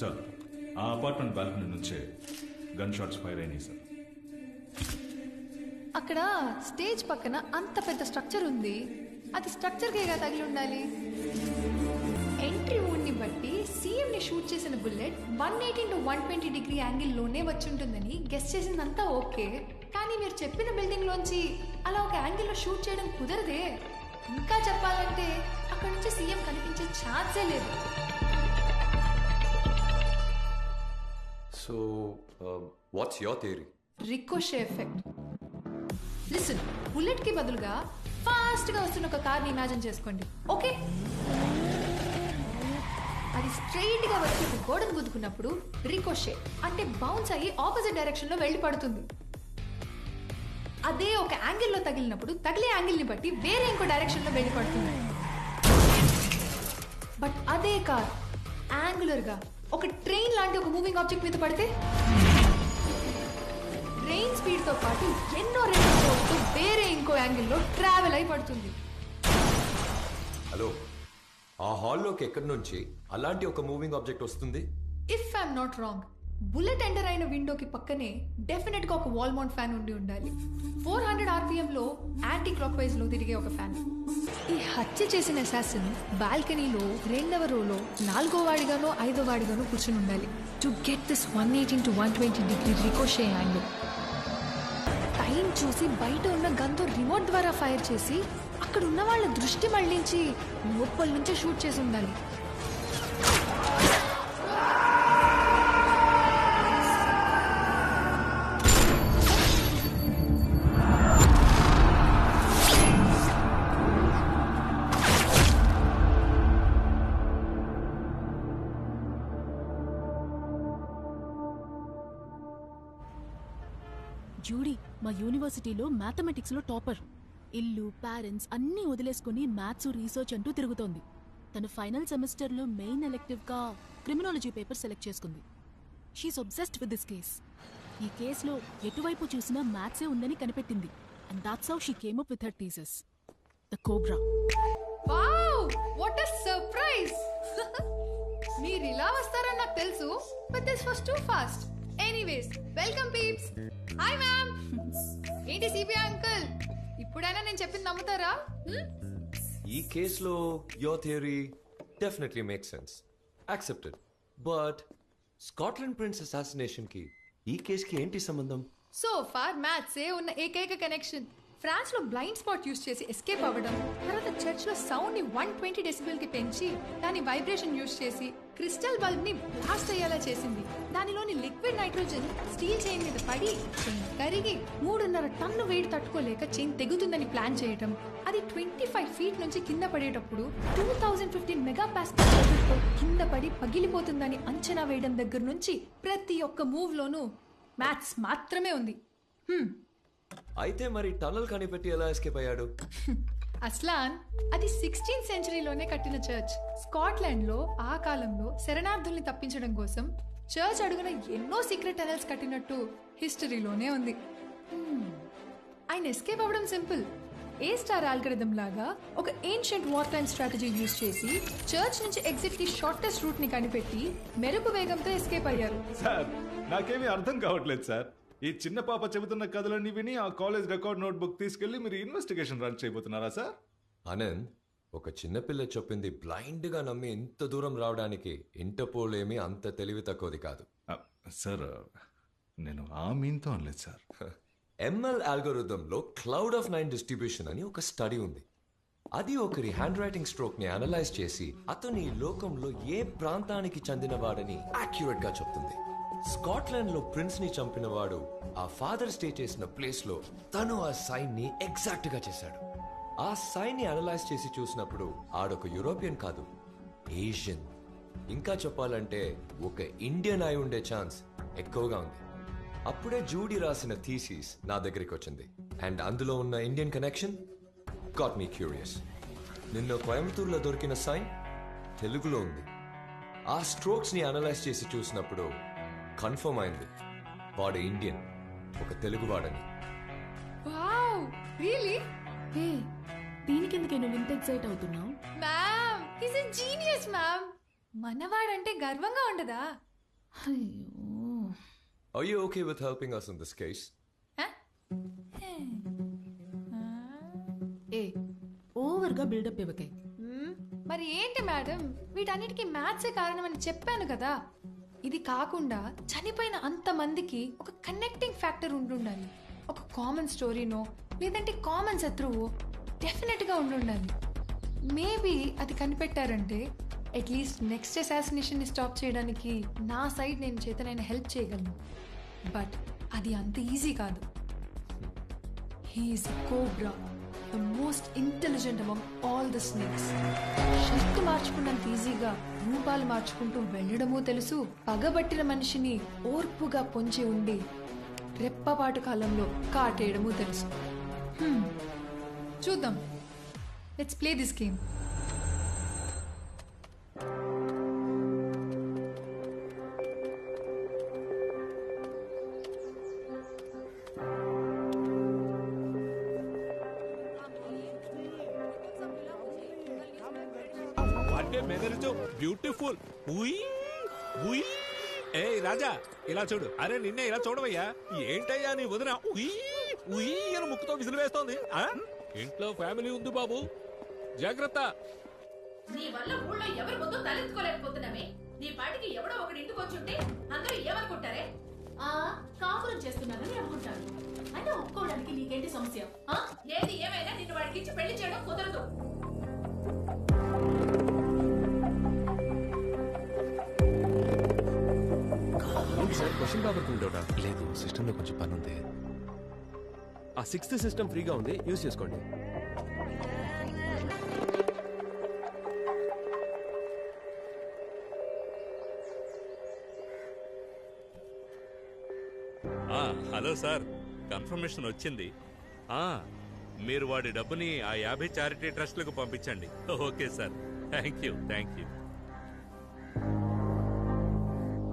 Sir ఆ apartment balcony నుంచే gun shots fire అయినాయి సార్ అక్కడ స్టేజ్ పక్కన అంత పెద్ద స్ట్రక్చర్ ఉంది. అది స్ట్రక్చర్ కేగా తగిలి ఉండాలి? ఎంట్రీ ని బట్టి సీఎం ని షూట్ చేసిన bullet one eighteen to one twenty degree యాంగిల్లోనే వచ్చి ఉంటుందని గెస్ట్ చేసిందంతా ఓకే. కానీ మీరు చెప్పిన బిల్డింగ్ లోంచి అలా ఒక యాంగిల్లో షూట్ చేయడం కుదరదే. ఇంకా చెప్పాలంటే అక్కడ నుంచి సీఎం కనిపించే ఛాన్సే లేదు. So what's your theory ricochet effect listen బుల్లెట్కి బదులుగా ఫాస్ట్గా వస్తున్న ఒక కార్ని ఇమాజిన్ చేసుకోండి. ఓకే అది స్ట్రైట్గా వచ్చి ఒక గోడను గుద్దుకున్నప్పుడు రికోషే అంటే బౌన్స్ అయ్యి ఆపోజిట్ డైరెక్షన్లో వెళ్ళి పడుతుంది. అదే ఒక యాంగిల్లో తగిలినప్పుడు తగిలే యాంగిల్ని బట్టి వేరే ఇంకో డైరెక్షన్లో వెళ్ళి పడుతుంది. బట్ అదే కార్ యాంగులర్గా ఒక ట్రైన్ లాంటి ఒక మూవింగ్ ఆబ్జెక్ట్ మీద పడితే? ట్రైన్ స్పీడ్తో పాటు ఎన్నో పోస్తూ వేరే ఇంకో యాంగిల్లో ట్రావెల్ అయి పడుతుంది. హలో ఆ హాల్లోకి ఎక్కడి నుంచి అలాంటి ఒక మూవింగ్ ఆబ్జెక్ట్ వస్తుంది? If I'm not wrong bullet enter అయిన విండోకి పక్కనే డెఫినెట్గా ఒక వాల్ మౌంట్ ఫ్యాన్ ఉండి ఉండాలి. ఫోర్ హండ్రెడ్ ఆర్పిఎం లో యాంటీ క్లాక్ వైజ్లో తిరిగే ఒక ఫ్యాన్. ఈ హత్య చేసిన అసాసిన్ బాల్కనీలో రెండవ రోలో నాలుగో వాడిగానో ఐదో వాడిగానో కూర్చుని ఉండాలి. To get this one eighteen to one twenty degree ricochet angle. Time చూసి బయట ఉన్న గన్తో రిమోట్ ద్వారా ఫైర్ చేసి అక్కడ ఉన్న వాళ్ళ దృష్టి మళ్ళించి లోపల నుంచే షూట్ చేసి ఉండాలి. జూడీ మా యూనివర్సిటీలో మ్యాథమెటిక్స్లో టాపర్. ఇల్లు పేరెంట్స్ అన్నీ వదిలేసుకుని మ్యాథ్స్ రీసెర్చ్ అంటూ తిరుగుతోంది. తను ఫైనల్ సెమిస్టర్లో మెయిన్ ఎలెక్టివ్గా క్రిమినాలజీ పేపర్ సెలెక్ట్ చేసుకుంది. She's obsessed with this case ఈ కేసులో ఎటువైపు చూసినా మ్యాథ్సే ఉందని కనిపెట్టింది. And that's how she came up with her thesis the cobra wow what a surprise మీరు ఇలా వస్తారని నాకు తెలుసు but this was too fast anyways welcome peeps hi ma'am ఏంటి సిబిఐ అంకుల్ ఇప్పుడైనా నేను చెప్పింది నమ్ముతారా? ఈ కేసులో your theory definitely make sense accepted but Scotland prince అసాసినేషన్కి ఈ కేసుకి ఏంటి సంబంధం? సో ఫార్ మ్యాథ్స్ ఏ ఉన్న ఏకైక కనెక్షన్ ఫ్రాన్స్లో బ్లైండ్ స్పాట్ యూస్ చేసి ఎస్కేప్ అవ్వడం తర్వాత చర్చ్లో సౌండ్ని వన్ ట్వంటీ డెసిబెల్కి పెంచి దాని వైబ్రేషన్ యూస్ చేసి క్రిస్టల్ బల్బ్ని బ్లాస్ట్ అయ్యేలా చేసింది దానిలోని లిక్విడ్ నైట్రోజన్ స్టీల్ చైన్ మీద పడి చైన్ కరిగి మూడున్నర టన్ను వెయిట్ తట్టుకోలేక చైన్ తెగుతుందని ప్లాన్ చేయటం అది ట్వంటీ ఫైవ్ ఫీట్ నుంచి కింద పడేటప్పుడు టూ థౌజండ్ ఫిఫ్టీన్ మెగా ప్యాస్కల్తో కింద పడి పగిలిపోతుందని అంచనా వేయడం దగ్గర నుంచి ప్రతి ఒక్క మూవ్ లోనూ మ్యాథ్స్ మాత్రమే ఉంది హ్మ్. అయితే మరి టనల్ కనిపెట్టి ఎలా ఎస్కేప్ అయ్యాడు? అస్లాన్ అది సిక్స్టీన్త్ సెంచరీలోనే కట్టిన చర్చ్ స్కాట్లాండ్లో ఆ కాలంలో శరణార్థుల్ని తప్పించడం కోసం చర్చ్ అడుగున ఎన్నో సీక్రెట్ టనల్స్ కట్టినట్టు హిస్టరీలోనే ఉంది. Hmm. ఆయన ఎస్కేప్ అవ్వడం సింపుల్ ఏ స్టార్ ఆల్గరిథం లాగా ఒక ancient war time strategy use చేసి చర్చ్ నుంచి ఎగ్జిట్కి షార్టెస్ట్ రూట్ని కనిపెట్టి మెరుపు వేగంతో ఎస్కేప్ అయ్యారు. సార్ నాకేమీ అర్థం కావట్లేదు సార్. ఈ చిన్న పాప చెబుతున్న కథలన్నీ విని ఆ కాలేజ్ రికార్డ్ నోట్బుక్ తీసుకెళ్ళి మీరు ఇన్వెస్టిగేషన్ రన్ చేయబోతున్నారా సార్? ఆనంద్ ఒక చిన్నపిల్ల చెప్పింది బ్లైండ్గా నమ్మి ఇంత దూరం రావడానికి ఇంటర్పోల్ ఏమీ అంత తెలివి తక్కువది కాదు. సార్ నేను ఆ మీన్తో అనలేదు సార్. ఎంఎల్ ఆల్గోరిథంలో క్లౌడ్ ఆఫ్ నైన్ డిస్ట్రిబ్యూషన్ అని ఒక స్టడీ ఉంది. అది ఒకరి హ్యాండ్ రైటింగ్ స్ట్రోక్ని అనలైజ్ చేసి అతను ఈ లోకంలో ఏ ప్రాంతానికి చెందినవాడని యాక్యురేట్గా చెప్తుంది. స్కాట్లాండ్లో ప్రిన్స్ని చంపినవాడు ఆ ఫాదర్ స్టే చేసిన ప్లేస్లో తను ఆ సైన్ని ఎగ్జాక్ట్గా చేశాడు. ఆ సైన్ని అనలైజ్ చేసి చూసినప్పుడు ఆడొక యూరోపియన్ కాదు ఏషియన్. ఇంకా చెప్పాలంటే ఒక ఇండియన్ అయి ఉండే ఛాన్స్ ఎక్కువగా ఉంది. అప్పుడే జూడీ రాసిన థీసీస్ నా దగ్గరికి వచ్చింది. అండ్ అందులో ఉన్న Indian connection? Got me curious. నిన్న కోయంబత్తూర్లో దొరికిన సైన్ తెలుగులో ఉంది. ఆ స్ట్రోక్స్ని అనలైజ్ చేసి చూసినప్పుడు కన్ఫర్మ్ అయింది. వాడు ఇండియన్ ఒక తెలుగువాడని. వావ్! రియలీ? హే దీనికెందుకే నువ్వు ఇంత ఎక్సైట్ అవుతున్నావు? Ma'am is a genius ma'am. మనవాడంటే గర్వంగా ఉండదా? అయ్యో. Are you okay with helping us in this case? ఏ ఓవర్గా బిల్డప్ ఇవ్వకే. మరి ఏంటి మేడం? వీటన్నిటికీ మ్యాథ్సే కారణమని చెప్పాను కదా. ఇది కాకుండా చనిపోయిన అంతమందికి ఒక కనెక్టింగ్ ఫ్యాక్టర్ ఉండుండాలి. ఒక కామన్ స్టోరీనో లేదంటే కామన్ శత్రువు డెఫినెట్గా ఉండుండాలి. మేబీ అది కనిపెట్టారంటే అట్లీస్ట్ నెక్స్ట్ అసాసినేషన్ని స్టాప్ చేయడానికి నా సైడ్ నేను చేతనైనా హెల్ప్ చేయగలను. బట్ అది అంత ఈజీ కాదు. He is cobra the most intelligent among all the snakes shirt మార్చుకున్నంత ఈజీగా రూపాలు మార్చుకుంటూ వెళ్ళడమూ తెలుసు. పగబట్టిన మనిషిని ఓర్పుగా పొంచి ఉండి రెప్పపాటు కాలంలో కాటేయడమూ తెలుసు. చూద్దాం. Let's play this game beautiful. ఏ రాజా ఇలా చూడు. అరే నిన్నే ఇలా చూడవయ్యా. ఏంటయ్యా నీ వదిన? ఉయ్ ఉయ్ అని ముక్కుతో విసిలు వేస్తోంది ఆ? ఇంట్లో ఫ్యామిలీ ఉంది బాబు. జాగ్రత్త. నీ వల్ల ఊళ్ళో ఎవరి ముందు తలెత్తుకోలేకపోతున్నామే నీ పాటికి ఎవడో ఒకటి ఇంటికి వచ్చుంటే అందరూ ఏమనుకుంటారే? ఆ కాపురం చేస్తున్నానని అనుకుంటాను. అయినా ఒప్పుకోవడానికి నీకేంటి సమస్య? ఆ? ఏది ఏమైనా నిన్ను వాడికి ఇచ్చి పెళ్ళి చేయడం కుదరదు. సార్ క్వశ్చన్ పేపర్ ప్రింట్ అవుటా లేదు సిస్టంలో కొంచెం పని ఉంది. ఆ సిక్స్త్ సిస్టమ్ ఫ్రీగా ఉంది యూజ్ చేసుకోండి. ఆ, హలో సార్ కన్ఫర్మేషన్ వచ్చింది. ఆ మీరు వాడి డబ్బుని ఆ యాభై చారిటీ ట్రస్ట్లకు పంపించండి. Okay sir thank you thank you.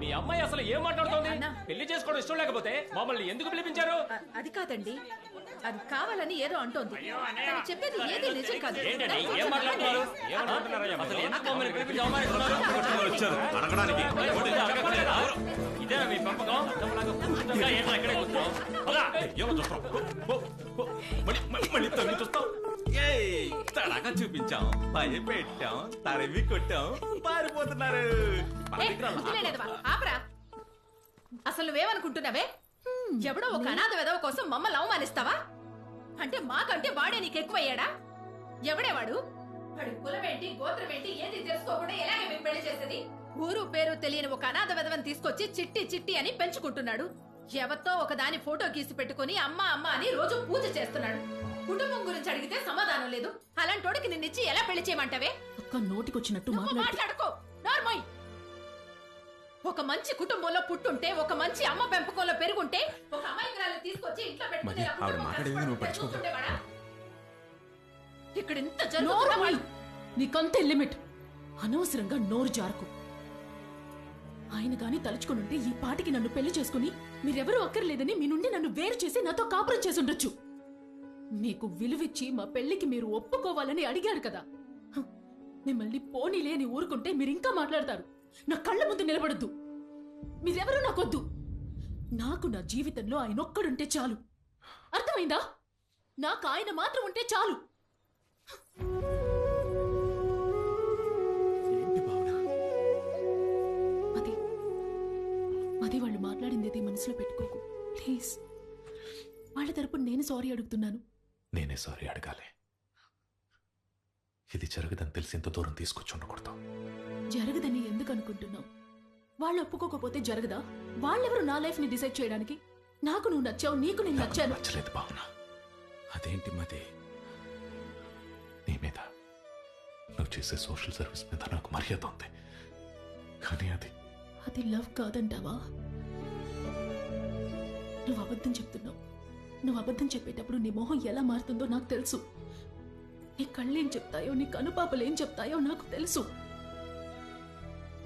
మీ అమ్మాయి అసలు ఏం మాట్లాడుతోంది? అన్నా. పెళ్ళి చేసుకోవడం ఇష్టం లేకపోతే మమ్మల్ని ఎందుకు పిలిపించారు? అ- అది కాదండి. అది కావాలని ఏదో అంటోంది. తను చెప్పేది ఏది నిజం కాదు. ఏంటండి? ఏం మాట్లాడుతున్నారు? ఏమనుకుంటున్నారయ్యా అసలు ఎందుకు మమ్మల్ని పిలిపించి అవమానిస్తున్నారు అడగట్లేదా? ఇదేనా మీ పెంపకం? అర్థంలాగా కూర్చుండగా ఏంట్రా ఇక్కడే కూర్చున్నావు? పద. ఏమో చూస్తాం. తడాక చూపించాం. భయపెట్టాం తరిమి కొట్టాం. పారిపోతున్నారు? ఆపరా. అసలు నువ్వేమనుకుంటున్నావే? ఎవడో ఒక అనాథ విధవ కోసం మమ్మల్ని అవమానిస్తావా? అంటే మాకంటే వాడే నీకు ఎక్కువయ్యాడా ఎవడే వాడు? వాడి కులమేంటి గోత్రమేంటి ఏది తెలుసుకోకుండా ఎలాగే మేము పెళ్ళి చేసేది? ఊరు పేరు తెలియని ఒక అనాథ విధవని తీసుకొచ్చి చిట్టి చిట్టి అని పెంచుకుంటున్నాడు. ఎవరితో ఒక దాని ఫోటో గీసి పెట్టుకుని అమ్మ అమ్మ అని రోజు పూజ చేస్తున్నాడు. కుటుంబం గురించి అడిగితే సమాధానం లేదు. అలాంటోడికి నిన్నిచ్చి ఎలా పెళ్ళి చేయమంటావే? ఒక్క నోటికొచ్చినట్టు నువ్వు మాట్లాడుకో. నార్మల్ ఒక మంచి కుటుంబంలో పుట్టుంటే ఒక మంచి అమ్మ పెంపకంలో పెరుగుంటే ఒక అమాయకురాలు తీసుకొచ్చి ఇంట్లో పెట్టుకుని. చూస్తుండేవాడా? ఇక్కడ ఇంత. వాళ్ళు నీకంతే లిమిట్. అనవసరంగా నోరు జారకు. ఆయన గాని తలుచుకునుంటే ఈ పాటికి నన్ను పెళ్ళి చేసుకుని మీరెవరూ అక్కర్లేదని మీ నుండి నన్ను వేరు చేసి నాతో కాపురం చేసి ఉండొచ్చు మీకు విలువిచ్చి మా పెళ్ళికి మీరు ఒప్పుకోవాలని అడిగారు కదా. మిమ్మల్ని పోనీలే అని ఊరుకుంటే మీరు ఇంకా మాట్లాడతారు. నా కళ్ళ ముందు నిలబడద్దు. మీరెవరూ నాకొద్దు. నాకు నా జీవితంలో ఆయన ఒక్కడుంటే చాలు. అర్థమైందా? నాకు ఆయన మాత్రం ఉంటే చాలు. అది అది వాళ్ళు మాట్లాడింది మనసులో పెట్టుకోకు. ప్లీజ్. వాళ్ళ తరపున నేను సారీ అడుగుతున్నాను. నేనే సారీ అడగాలి. ఇది జరగదని తెలిసి ఇంత దూరం తీసుకొచ్చి ఉండకూడదు. జరగదని ఎందుకు అనుకుంటున్నావు? వాళ్ళు ఒప్పుకోకపోతే జరగదా? వాళ్ళెవరు నా లైఫ్ని డిసైడ్ చేయడానికి? నాకు నువ్వు నచ్చావు నీకు నేను నచ్చాను. నచ్చలేదు భావన. అదేంటి మది? నీ మీద. నువ్వు చేసే సోషల్ సర్వీస్ మీద నాకు మర్యాద ఉంది. కానీ అది అది లవ్ కాదంటావా? నువ్వు అబద్ధం చెప్తున్నావు. నువ్వు అబద్ధం చెప్పేటప్పుడు నీ మొహం ఎలా మారుతుందో నాకు తెలుసు. నీ కళ్ళేం చెప్తాయో నీ కనుపాపలు ఏం చెప్తాయో నాకు తెలుసు.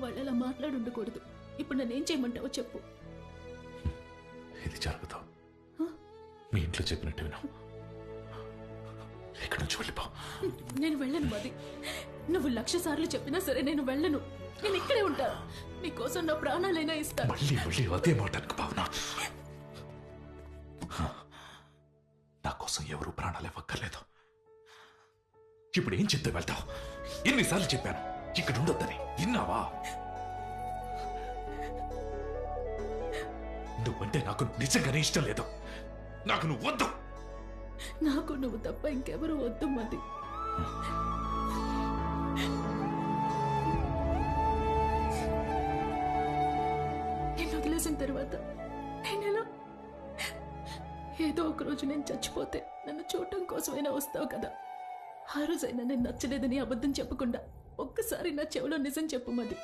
వాళ్ళు అలా మాట్లాడి ఉండకూడదు ఇప్పుడు నన్నేం చేయమంటావో చెప్పు. ఇది జరుగుతావు? మీ ఇంట్లో చెప్పినట్టు విను. ఇక్కడి నుంచి వెళ్ళిపో. నేను వెళ్ళను మది. నువ్వు లక్ష సార్లు చెప్పినా సరే నేను వెళ్ళను. నేను ఇక్కడే ఉంటా. మీకోసం నా ప్రాణాలైనా ఇస్తాను మళ్ళీ మళ్ళీ అదే మాటకు భావన. కోసం ఎవరు ప్రాణాలు ఇవ్వక్కర్లేదు. ఇప్పుడు ఏం చెప్తే వెళ్తావు? ఎన్నిసార్లు చెప్పాను ఇక్కడ ఉండొద్దని. విన్నావా? నువ్వంటే నాకు నిజంగానే ఇష్టం లేదు. నాకు నువ్వు వద్దు. నాకు నువ్వు తప్ప ఇంకెవరు వద్దు మది. నేను వదిలేసిన తర్వాత నేను ఎలా ఏదో ఒక రోజు నేను చచ్చిపోతే నన్ను చూడటం కోసమైనా వస్తావు కదా. ఆ రోజైనా నేను నచ్చలేదని అబద్ధం చెప్పకుండా ఒక్కసారి నా చెవిలో నిజం చెప్పు మది.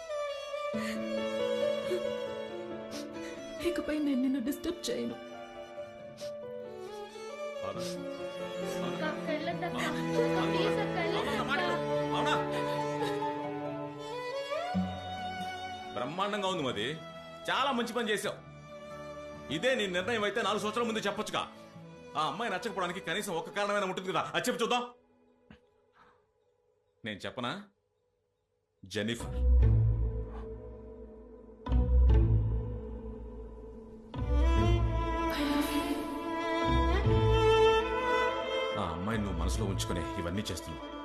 ఇకపై నేను నిన్ను డిస్టర్బ్ చేయను. బ్రహ్మాండంగా ఉంది మది. చాలా మంచి పని చేసావు. ఇదే నీ నిర్ణయం అయితే నాలుగు సంవత్సరాల ముందు చెప్పొచ్చుగా. ఆ అమ్మాయి నచ్చకపోవడానికి కనీసం ఒక్క కారణమైనా ఉంటుంది కదా. అది చెప్పు చూద్దాం. నేను చెప్పనా? జెనిఫర్ ఆ అమ్మాయిని నువ్వు మనసులో ఉంచుకునే ఇవన్నీ చేస్తున్నావు.